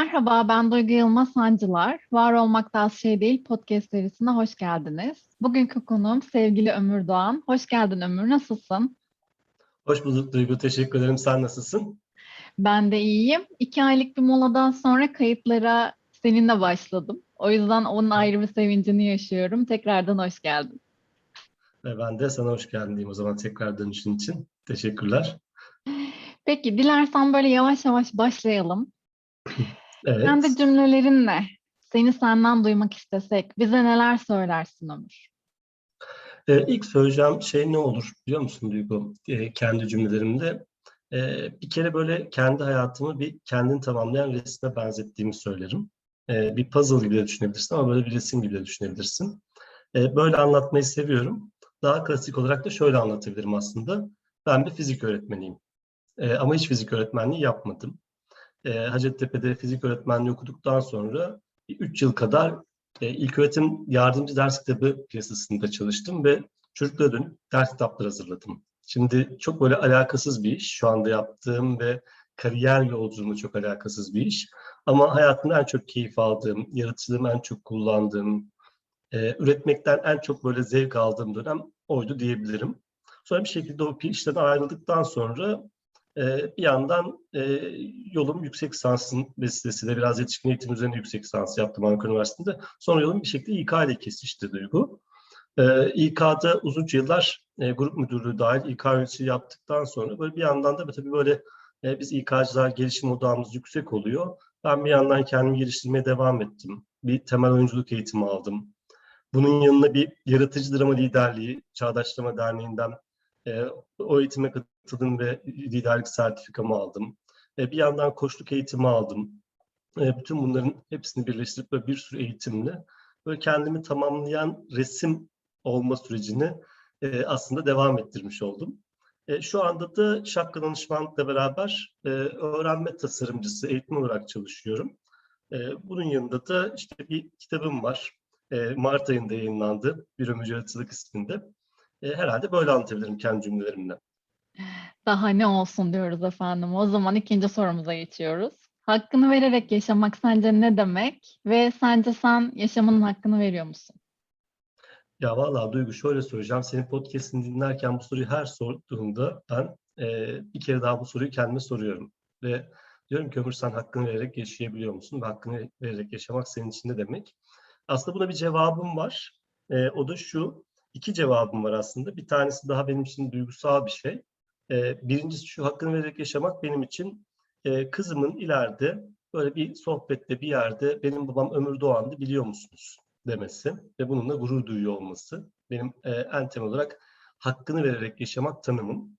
Merhaba, ben Duygu Yılmaz Sancılar. Var Olmak da Az Şey Değil podcast serisine hoş geldiniz. Bugünkü konuğum sevgili Ömür Doğan. Hoş geldin Ömür, nasılsın? Hoş bulduk Duygu, teşekkür ederim. Sen nasılsın? Ben de iyiyim. İki aylık bir moladan sonra kayıtlara seninle başladım. O yüzden onun ayrı bir sevincini yaşıyorum. Tekrardan hoş geldin. Ve ben de sana hoş geldin diyeyim o zaman tekrar dönüşün için. Teşekkürler. Peki, dilersen böyle yavaş yavaş başlayalım. Evet. Kendi cümlelerinle seni senden duymak istesek bize neler söylersin Ömür? Ee, ilk söyleyeceğim şey ne olur biliyor musun Duygu? Ee, kendi cümlelerimde. Ee, bir kere böyle kendi hayatımı bir kendini tamamlayan resme benzettiğimi söylerim. Ee, bir puzzle gibi de düşünebilirsin ama böyle bir resim gibi de düşünebilirsin. Ee, böyle anlatmayı seviyorum. Daha klasik olarak da şöyle anlatabilirim aslında. Ben bir fizik öğretmeniyim. Ee, ama hiç fizik öğretmenliği yapmadım. Ee, Hacettepe'de fizik öğretmenliği okuduktan sonra 3 yıl kadar e, ilköğretim yardımcı ders kitabı piyasasında çalıştım ve çocuklara dönüp ders kitapları hazırladım. Şimdi çok böyle alakasız bir iş. Şu anda yaptığım ve kariyer yolculuğumla çok alakasız bir iş. Ama hayatımda en çok keyif aldığım, yaratıcılığımı en çok kullandığım, e, üretmekten en çok böyle zevk aldığım dönem oydu diyebilirim. Sonra bir şekilde o işten ayrıldıktan sonra e, bir yandan e, yolum yüksek lisansın vesilesiyle biraz yetişkin eğitim üzerine yüksek lisans yaptım Ankara Üniversitesi'nde. Sonra yolum bir şekilde İK ile kesişti Duygu. E, İK'da uzunca yıllar e, grup müdürlüğü dahil İK yöneticiliği yaptıktan sonra böyle bir yandan da tabii böyle e, biz İK'cılar gelişim odağımız yüksek oluyor. Ben bir yandan kendimi geliştirmeye devam ettim. Bir temel oyunculuk eğitimi aldım. Bunun yanına bir yaratıcı drama liderliği Çağdaş Drama Derneği'nden e, o eğitime katıldım ve liderlik sertifikamı aldım. E, bir yandan koçluk eğitimi aldım. E, bütün bunların hepsini birleştirip böyle bir sürü eğitimle böyle kendimi tamamlayan resim olma sürecini e, aslında devam ettirmiş oldum. Şu anda da Şapka Danışmanlık'la beraber öğrenme tasarımcısı, eğitim olarak çalışıyorum. Bunun yanında da işte bir kitabım var. Mart ayında yayınlandı. Bir Ömür Yaratıcılık isminde. Herhalde böyle anlatabilirim kendi cümlelerimle. Daha ne olsun diyoruz efendim. O zaman ikinci sorumuza geçiyoruz. Hakkını vererek yaşamak sence ne demek? Ve sence sen yaşamının hakkını veriyor musun? Ya vallahi Duygu şöyle söyleyeceğim. Senin podcast'ini dinlerken bu soruyu her sorduğunda ben e, bir kere daha bu soruyu kendime soruyorum. Ve diyorum ki Ömür sen hakkını vererek yaşayabiliyor musun? Ve hakkını vererek yaşamak senin için ne demek? Aslında buna bir cevabım var. E, o da şu. İki cevabım var aslında. Bir tanesi daha benim için duygusal bir şey. E, birincisi şu hakkını vererek yaşamak benim için e, kızımın ileride böyle bir sohbette bir yerde benim babam Ömür Doğan'dı biliyor musunuz demesi ve bununla gurur duyuyor olması benim e, en temel olarak hakkını vererek yaşamak tanımım.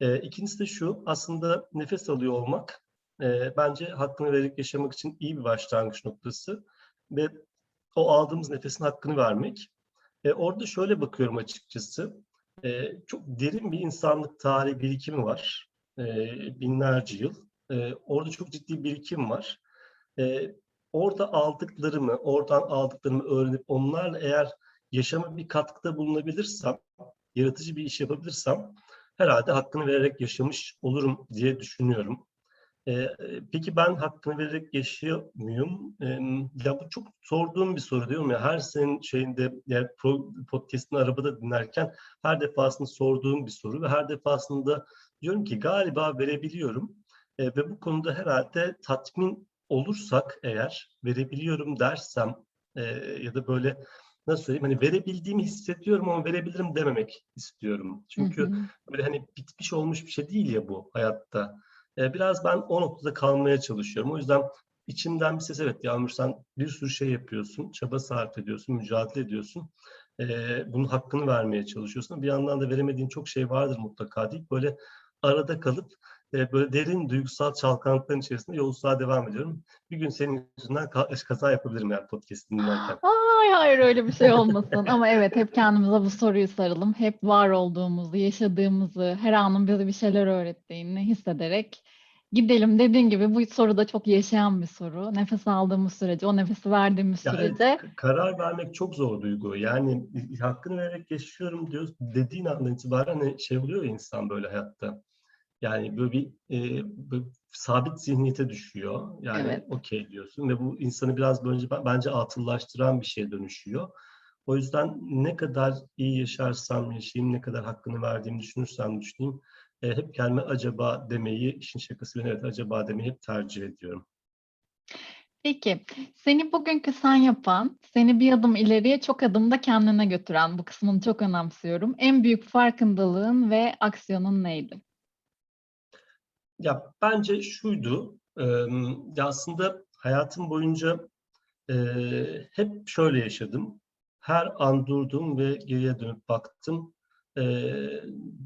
E, ikincisi de şu aslında nefes alıyor olmak e, bence hakkını vererek yaşamak için iyi bir başlangıç noktası ve o aldığımız nefesin hakkını vermek. E, orada şöyle bakıyorum açıkçası. E, çok derin bir insanlık tarihi birikimi var. E, binlerce yıl. E, orada çok ciddi birikim var. E, orada aldıklarımı, oradan aldıklarımı öğrenip onlarla eğer yaşama bir katkıda bulunabilirsem, yaratıcı bir iş yapabilirsem herhalde hakkını vererek yaşamış olurum diye düşünüyorum. Ee, peki ben hakkını vererek yaşıyor muyum? Ee, ya bu çok sorduğum bir soru diyorum ya her senin şeyinde yani podcast'ını arabada dinlerken her defasında sorduğum bir soru ve her defasında diyorum ki galiba verebiliyorum ee, ve bu konuda herhalde tatmin olursak eğer verebiliyorum dersem e, ya da böyle nasıl söyleyeyim hani verebildiğimi hissediyorum ama verebilirim dememek istiyorum. Çünkü Hı hı. böyle hani bitmiş olmuş bir şey değil ya bu hayatta. E, biraz ben o noktada kalmaya çalışıyorum. O yüzden içimden bir ses evet Yağmur sen bir sürü şey yapıyorsun, çaba sarf ediyorsun, mücadele ediyorsun. E, bunun hakkını vermeye çalışıyorsun. Bir yandan da veremediğin çok şey vardır mutlaka deyip böyle arada kalıp e, böyle derin duygusal çalkantıların içerisinde yolculuğa devam ediyorum. Bir gün senin yüzünden ka- kaza yapabilirim yani podcast'ini dinlerken. hayır öyle bir şey olmasın. Ama evet hep kendimize bu soruyu saralım. Hep var olduğumuzu, yaşadığımızı, her anın bize bir şeyler öğrettiğini hissederek gidelim. Dediğin gibi bu soru da çok yaşayan bir soru. Nefes aldığımız sürece, o nefesi verdiğimiz Yani sürece karar vermek çok zor duygu. Yani hakkını vererek yaşıyorum diyoruz. Dediğin andan itibaren hani şey oluyor ya insan böyle hayatta. Yani böyle bir e, böyle sabit zihniyete düşüyor. Yani Evet. okey diyorsun ve bu insanı biraz bence bence atıllaştıran bir şeye dönüşüyor. O yüzden ne kadar iyi yaşarsam yaşayayım, ne kadar hakkını verdiğimi düşünürsem düşüneyim, e, hep kendime acaba demeyi, işin şakası ben evet acaba demeyi hep tercih ediyorum. Peki, seni bugünkü sen yapan, seni bir adım ileriye çok adımda kendine götüren, bu kısmını çok önemsiyorum. En büyük farkındalığın ve aksiyonun neydi? Ya bence şuydu, emm, ya aslında hayatım boyunca eee, hep şöyle yaşadım. Her an durdum ve geriye dönüp baktım. Eee,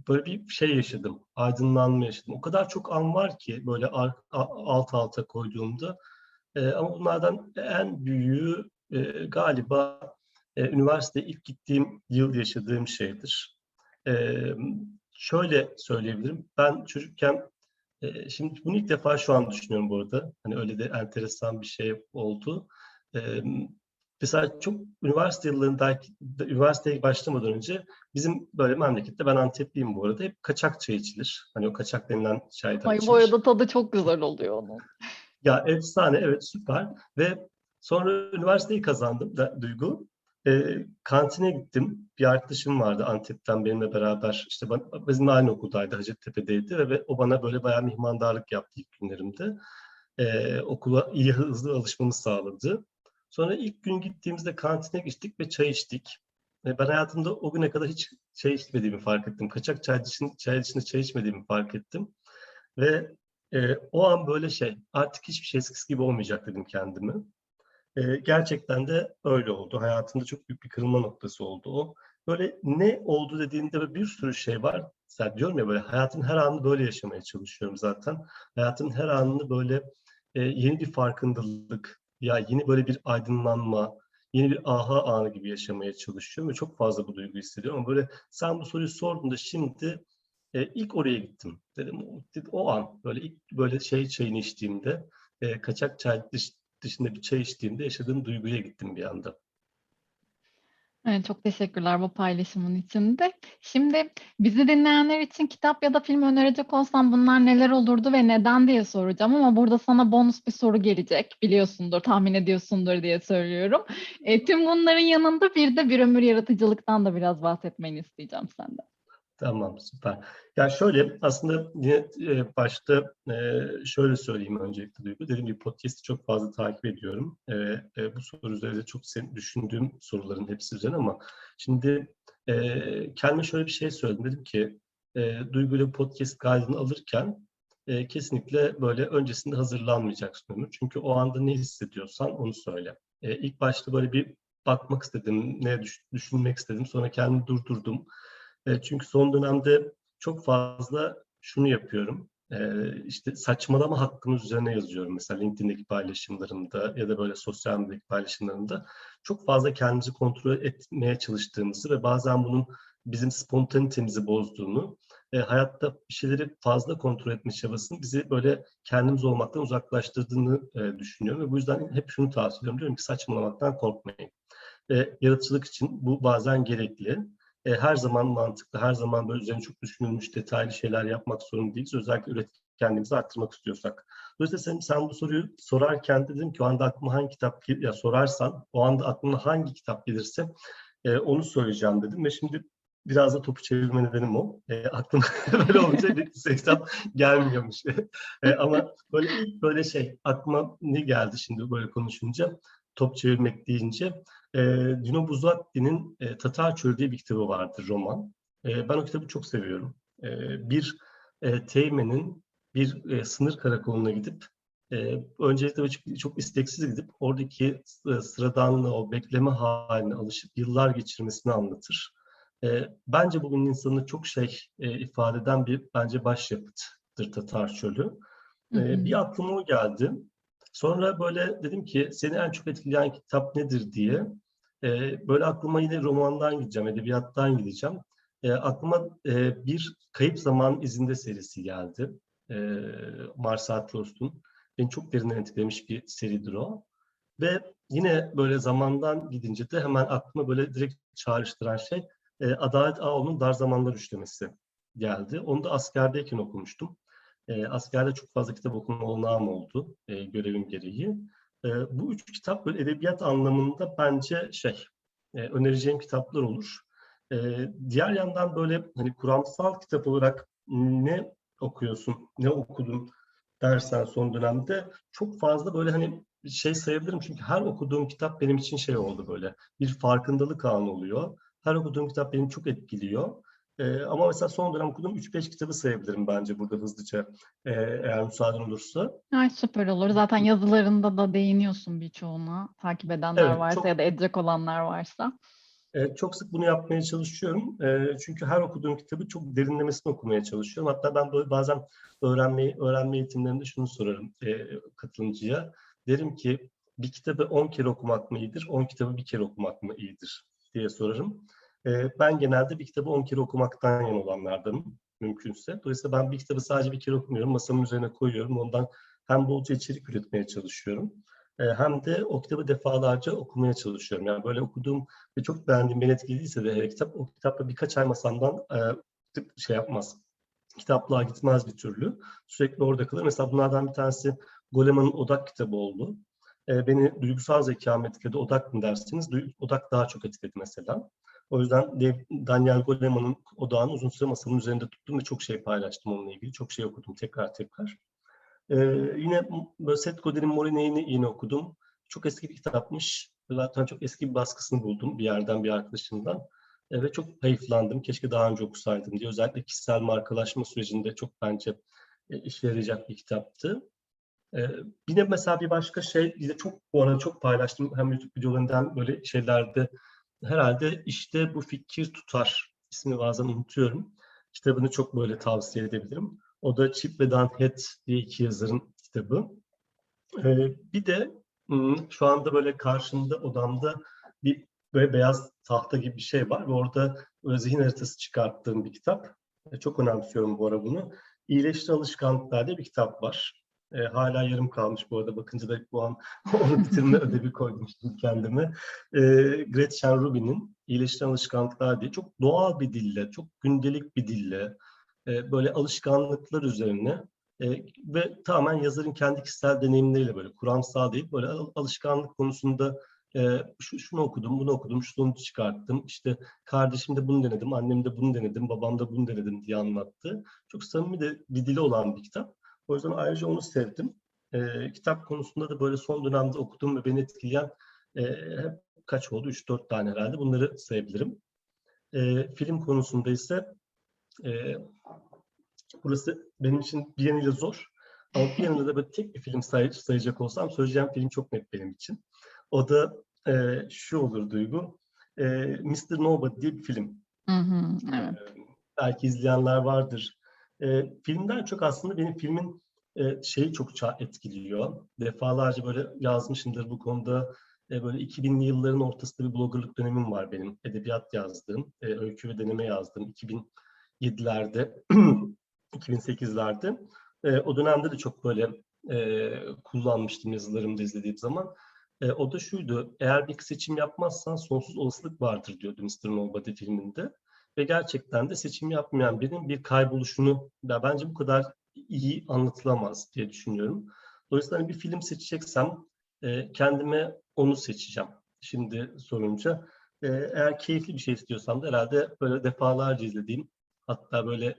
böyle bir şey yaşadım, aydınlanma yaşadım. O kadar çok an var ki böyle alt alta koyduğumda. Eee, ama bunlardan en büyüğü, eee, galiba, eee, üniversiteye ilk gittiğim yıl yaşadığım şeydir. Emm, şöyle söyleyebilirim, ben çocukken, şimdi bunu ilk defa şu an düşünüyorum bu arada. Hani öyle de enteresan bir şey oldu. Mesela çok üniversite yıllarındaki üniversiteye başlamadan önce bizim böyle memlekette, ben Antepliyim bu arada, hep kaçak çay içilir. Hani o kaçak denilen çaydan Ay, bu arada tadı çok güzel oluyor onun. Ya efsane, evet süper ve sonra üniversiteyi kazandım da Duygu. Eee, kantine gittim. Bir arkadaşım vardı Antep'ten benimle beraber, işte ba bizimle aynı okuldaydı, Hacettepe'deydi ve o bana böyle bayağı mihmandarlık yaptı ilk günlerimde. Eee, okula iyi, hızlı alışmamı sağladı. Sonra ilk gün gittiğimizde kantine geçtik ve çay içtik. Ve ben hayatımda o güne kadar hiç çay içmediğimi fark ettim. Kaçak çay dışın çay dışında çay içmediğimi fark ettim ve, eee, o an böyle şey, artık hiçbir şey eskisi gibi olmayacak dedim kendime. Eee, gerçekten de öyle oldu. Hayatımda çok büyük bir kırılma noktası oldu o. Böyle ne oldu dediğinde bir sürü şey var. Mesela diyorum ya böyle hayatın her anını böyle yaşamaya çalışıyorum zaten. Hayatın her anını böyle, eee, yeni bir farkındalık, ya yeni böyle bir aydınlanma, yeni bir aha anı gibi yaşamaya çalışıyorum ve çok fazla bu duyguyu hissediyorum ama böyle sen bu soruyu sorduğunda şimdi, eee, ilk oraya gittim. Dedim o o an böyle ilk böyle şey çayını içtiğimde, eee, kaçak çay dışında bir çay içtiğimde yaşadığım duyguya gittim bir anda. Evet, çok teşekkürler bu paylaşımın için de. Şimdi bizi dinleyenler için kitap ya da film önerecek olsan bunlar neler olurdu ve neden diye soracağım ama burada sana bonus bir soru gelecek. Biliyorsundur, tahmin ediyorsundur diye söylüyorum. Eee, tüm bunların yanında bir de Bir Ömür Yaratıcılık'tan da biraz bahsetmeni isteyeceğim senden. Tamam, süper. Ya şöyle, aslında yine, eee, başta, eee, şöyle söyleyeyim öncelikle Duygu. Dediğim gibi podcast'i çok fazla takip ediyorum. Eee, eee, bu soru üzerinde çok düşündüğüm soruların hepsi üzerine ama şimdi, eee, kendime şöyle bir şey söyledim. Dedim ki, eee, Duygu'yla podcast kaydını alırken, eee, kesinlikle böyle öncesinde hazırlanmayacaksın Ömür. Çünkü o anda ne hissediyorsan onu söyle. Eee, ilk başta böyle bir bakmak istedim, ne düş düşünmek istedim. Sonra kendimi durdurdum. Eee, çünkü son dönemde çok fazla şunu yapıyorum. Eee, işte saçmalama hakkımız üzerine yazıyorum mesela LinkedIn'deki paylaşımlarımda ya da böyle sosyal medyadaki paylaşımlarımda. Çok fazla kendimizi kontrol etmeye çalıştığımızı ve bazen bunun bizim spontanitemizi bozduğunu, eee, hayatta bir şeyleri fazla kontrol etme çabasının bizi böyle kendimiz olmaktan uzaklaştırdığını, eee, düşünüyorum ve bu yüzden hep şunu tavsiye ediyorum. Diyorum ki saçmalamaktan korkmayın. Eee, yaratıcılık için bu bazen gerekli. Eee, her zaman mantıklı, her zaman böyle üzerine çok düşünülmüş detaylı şeyler yapmak zorunda değiliz. Özellikle üretkenliğimizi arttırmak istiyorsak. Dolayısıyla sen sen bu soruyu sorarken dedim ki o anda aklıma hangi kitap ya sorarsan o anda aklıma hangi kitap gelirse, eee, onu söyleyeceğim dedim ve şimdi biraz da topu çevirme nedenim o. Eee, aklıma böyle olunca bir kitap gelmiyormuş. Eee, ama böyle ilk böyle şey aklıma ne geldi şimdi böyle konuşunca, top çevirmek deyince, eee, Dino Buzzati'nin, eee, Tatar Çölü diye bir kitabı vardır, roman. Eee, ben o kitabı çok seviyorum. Eee, bir, eee, teğmenin bir, eee, sınır karakoluna gidip, eee, öncelikle çok çok isteksiz gidip oradaki sı sıradanlığı, o bekleme hâline alışıp yıllar geçirmesini anlatır. Eee, bence bugünün insanına çok şey, eee, ifade eden bir bence başyapıttır Tatar Çölü. Hı. bir aklıma o geldi. Sonra böyle dedim ki seni en çok etkileyen kitap nedir diye. Eee, böyle aklıma yine romandan gideceğim, edebiyattan gideceğim. Eee, aklıma, eee, bir Kayıp Zaman İzinde serisi geldi. Eee, Marcel Proust'un. Beni çok derinden etkilemiş bir seridir o. Ve yine böyle zamandan gidince de hemen aklıma böyle direkt çağrıştıran şey, eee, Adalet Ağaoğlu'nun Dar Zamanlar Üçlemesi geldi. Onu da askerdeyken okumuştum. E, askerde çok fazla kitap okuma olanağım oldu e, görevim gereği. E, bu üç kitap böyle edebiyat anlamında bence şey e, önereceğim kitaplar olur. E, diğer yandan böyle hani kuramsal kitap olarak ne okuyorsun, ne okudun dersen son dönemde çok fazla böyle hani şey sayabilirim çünkü her okuduğum kitap benim için şey oldu böyle bir farkındalık anı oluyor. Her okuduğum kitap beni çok etkiliyor. Ee, ama mesela son dönem okuduğum 3-5 kitabı sayabilirim bence burada hızlıca ee, eğer müsaaden olursa. Ay süper olur. Zaten yazılarında da değiniyorsun birçoğuna. Takip edenler Evet, varsa çok- ya da edecek olanlar varsa. Ee, çok sık bunu yapmaya çalışıyorum. Ee, çünkü her okuduğum kitabı çok derinlemesine okumaya çalışıyorum. Hatta ben böyle bazen öğrenme, öğrenme eğitimlerinde şunu sorarım e, katılımcıya. Derim ki bir kitabı 10 kere okumak mı iyidir, 10 kitabı bir kere okumak mı iyidir diye sorarım. Ee, ben genelde bir kitabı 10 kere okumaktan yana olanlardanım mümkünse. Dolayısıyla ben bir kitabı sadece bir kere okumuyorum, masamın üzerine koyuyorum. Ondan hem bolca içerik üretmeye çalışıyorum. e, hem de o kitabı defalarca okumaya çalışıyorum. Yani böyle okuduğum ve çok beğendiğim, beni etkilediyse de eğer kitap, o kitapla birkaç ay masamdan e, şey yapmaz. Kitaplığa gitmez bir türlü. Sürekli orada kalır. Mesela bunlardan bir tanesi Goleman'ın Odak kitabı oldu. E, beni duygusal zekam etkiledi. Odak mı dersiniz? Odak daha çok etkiledi mesela. O yüzden Daniel Goleman'ın Odağı'nı uzun süre masamın üzerinde tuttum ve çok şey paylaştım onunla ilgili. Çok şey okudum tekrar tekrar. Ee, yine Seth Godin'in Moline'ini yine okudum. Çok eski bir kitapmış. Zaten çok eski bir baskısını buldum bir yerden bir arkadaşımdan. Ee, ve çok hayıflandım. Keşke daha önce okusaydım diye. Özellikle kişisel markalaşma sürecinde çok bence e, işe yarayacak bir kitaptı. Ee, yine mesela bir başka şey, yine çok bu arada çok paylaştım hem YouTube videolarında hem böyle şeylerde. Herhalde işte bu fikir tutar. İsmini bazen unutuyorum. Kitabını çok böyle tavsiye edebilirim. O da Chip ve Dan Heath diye iki yazarın kitabı. Ee, bir de şu anda böyle karşımda odamda bir böyle beyaz tahta gibi bir şey var ve orada zihin haritası çıkarttığım bir kitap. Çok önemsiyorum bu ara bunu. İyileştir Alışkanlıklar diye bir kitap var. E, hala yarım kalmış bu arada. Bakınca da bu an onu bitirme ödevi koydum kendime. E, Gretchen Rubin'in İyileştiren Alışkanlıklar diye çok doğal bir dille, çok gündelik bir dille, e, böyle alışkanlıklar üzerine e, ve tamamen yazarın kendi kişisel deneyimleriyle böyle kuramsal değil, böyle al- alışkanlık konusunda e, şu, şunu okudum, bunu okudum, şu sonucu çıkarttım. İşte kardeşim de bunu denedim, annem de bunu denedim, babam da bunu denedim diye anlattı. Çok samimi de bir dili olan bir kitap. O yüzden ayrıca onu sevdim. E, kitap konusunda da böyle son dönemde okuduğum ve beni etkileyen e, hep kaç oldu? 3-4 tane herhalde. Bunları sayabilirim. E, film konusunda ise e, burası benim için bir yanıyla zor. Ama bir yanıyla da böyle tek bir film say- sayacak olsam söyleyeceğim film çok net benim için. O da e, şu olur Duygu. E, Mr. Nobody diye bir film. Hı hı, evet. Ee, belki izleyenler vardır. Ee, filmden çok aslında benim filmin e, şeyi çok etkiliyor. Defalarca böyle yazmışımdır bu konuda. E, böyle 2000'li yılların ortasında bir bloggerlık dönemim var benim. Edebiyat yazdığım, e, öykü ve deneme yazdığım 2007'lerde, 2008'lerde. E, o dönemde de çok böyle e, kullanmıştım yazılarımda izlediğim zaman. E, o da şuydu, eğer bir seçim yapmazsan sonsuz olasılık vardır diyordu Mr. Nobody filminde ve gerçekten de seçim yapmayan birinin bir kayboluşunu da bence bu kadar iyi anlatılamaz diye düşünüyorum. Dolayısıyla hani bir film seçeceksem e, kendime onu seçeceğim. Şimdi sorunca e, eğer keyifli bir şey istiyorsam da herhalde böyle defalarca izlediğim hatta böyle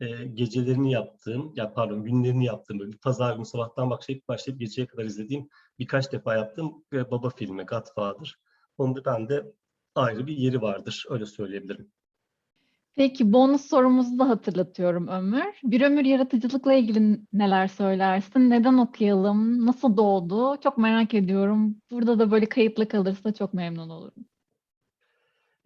e, gecelerini yaptığım, ya pardon günlerini yaptığım böyle bir pazar günü sabahtan başlayıp başlayıp geceye kadar izlediğim birkaç defa yaptığım e, baba filmi Godfather. Onda bende ayrı bir yeri vardır öyle söyleyebilirim. Peki bonus sorumuzu da hatırlatıyorum Ömür. Bir ömür yaratıcılıkla ilgili neler söylersin? Neden okuyalım? Nasıl doğdu? Çok merak ediyorum. Burada da böyle kayıtlı kalırsa çok memnun olurum.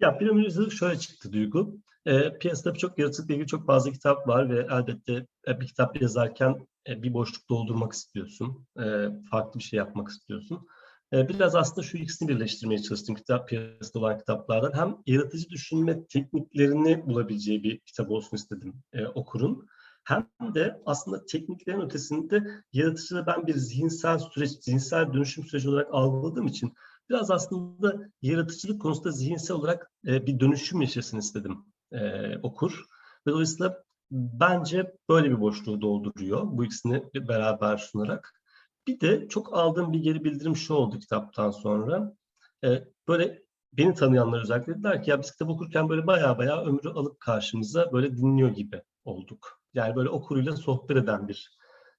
Ya bir ömür yaratıcılık şöyle çıktı Duygu. E, piyasada çok yaratıcılıkla ilgili çok fazla kitap var ve elbette e, bir kitap yazarken e, bir boşluk doldurmak istiyorsun. E, farklı bir şey yapmak istiyorsun. E, biraz aslında şu ikisini birleştirmeye çalıştım kitap piyasada olan kitaplardan. Hem yaratıcı düşünme tekniklerini bulabileceği bir kitap olsun istedim e, okurun. Hem de aslında tekniklerin ötesinde yaratıcılığı ben bir zihinsel süreç, zihinsel dönüşüm süreci olarak algıladığım için biraz aslında yaratıcılık konusunda zihinsel olarak e, bir dönüşüm yaşasın istedim e, okur. Ve dolayısıyla bence böyle bir boşluğu dolduruyor bu ikisini beraber sunarak. Bir de çok aldığım bir geri bildirim şu oldu kitaptan sonra. Ee, böyle beni tanıyanlar özellikle dediler ki ya biz kitap okurken böyle baya baya ömrü alıp karşımıza böyle dinliyor gibi olduk. Yani böyle okuruyla sohbet eden bir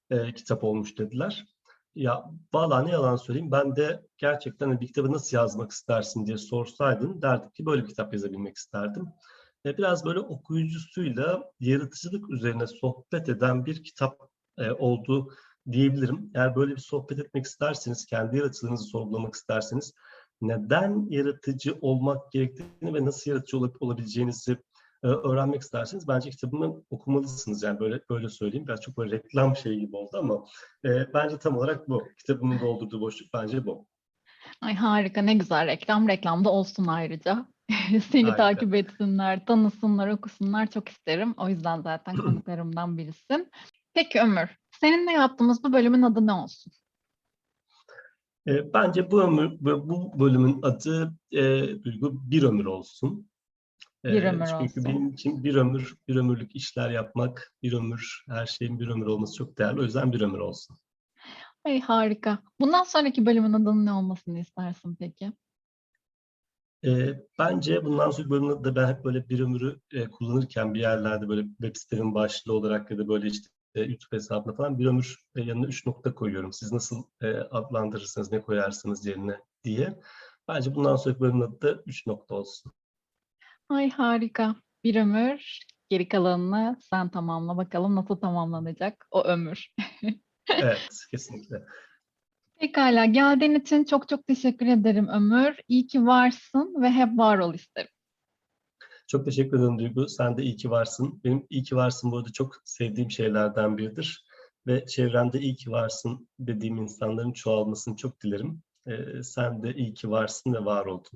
e, kitap olmuş dediler. Ya vallahi ne yalan söyleyeyim ben de gerçekten hani bir kitabı nasıl yazmak istersin diye sorsaydın derdim ki böyle bir kitap yazabilmek isterdim. E, biraz böyle okuyucusuyla yaratıcılık üzerine sohbet eden bir kitap e, oldu diyebilirim. Eğer böyle bir sohbet etmek isterseniz, kendi yaratıcılığınızı sorgulamak isterseniz neden yaratıcı olmak gerektiğini ve nasıl yaratıcı olup olabileceğinizi e, öğrenmek isterseniz bence kitabımı okumalısınız. Yani böyle böyle söyleyeyim. Biraz çok böyle reklam şeyi gibi oldu ama e, bence tam olarak bu. Kitabımın doldurduğu boşluk bence bu. Ay harika ne güzel reklam. Reklam da olsun ayrıca. Seni Harika. takip etsinler, tanısınlar, okusunlar çok isterim. O yüzden zaten konuklarımdan birisin. Peki Ömür, seninle yaptığımız bu bölümün adı ne olsun? E, bence bu ömür, bu bu bölümün adı e, Duygu bir ömür olsun. E, Bir ömür çünkü olsun. benim için bir ömür, bir ömürlük işler yapmak, bir ömür, her şeyin bir ömür olması çok değerli. O yüzden bir ömür olsun. Ay harika. Bundan sonraki bölümün adının ne olmasını istersin peki? E, bence bundan sonraki bölümde de ben hep böyle bir ömürü e, kullanırken bir yerlerde böyle web sitemin başlığı olarak ya da böyle işte e, YouTube hesabına falan bir ömür e, yanına üç nokta koyuyorum. Siz nasıl e, adlandırırsınız, ne koyarsınız yerine diye. Bence bundan sonraki bölümün adı da üç nokta olsun. Ay harika. Bir ömür, geri kalanını sen tamamla bakalım nasıl tamamlanacak o ömür. Evet, kesinlikle. Pekala, geldiğin için çok çok teşekkür ederim Ömür. İyi ki varsın ve hep var ol isterim. Çok teşekkür ederim Duygu. Sen de iyi ki varsın. Benim iyi ki varsın bu arada çok sevdiğim şeylerden biridir. Ve çevremde iyi ki varsın dediğim insanların çoğalmasını çok dilerim. Ee, sen de iyi ki varsın ve var oldun.